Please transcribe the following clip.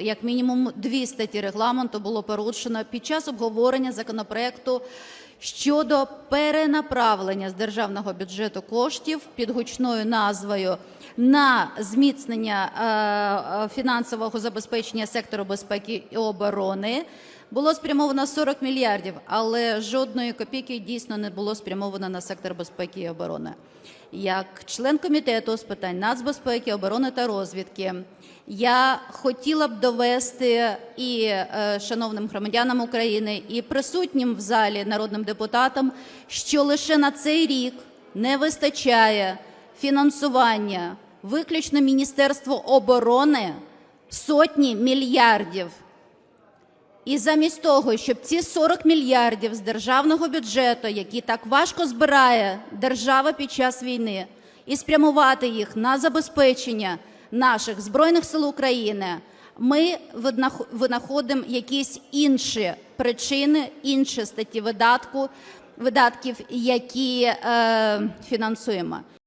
Як мінімум дві статті регламенту було порушено під час обговорення законопроекту щодо перенаправлення з державного бюджету коштів під гучною назвою на зміцнення е, е, фінансового забезпечення сектору безпеки і оборони. Було спрямовано 40 мільярдів, але жодної копійки дійсно не було спрямовано на сектор безпеки і оборони. Як член комітету з питань нацбезпеки, оборони та розвідки, я хотіла б довести і е, шановним громадянам України, і присутнім в залі народним депутатам, що лише на цей рік не вистачає фінансування виключно Міністерству оборони сотні мільярдів. І замість того, щоб ці 40 мільярдів з державного бюджету, які так важко збирає держава під час війни, і спрямувати їх на забезпечення наших збройних сил України, ми винаходимо якісь інші причини, інші статті видатку, видатків, які е, фінансуємо.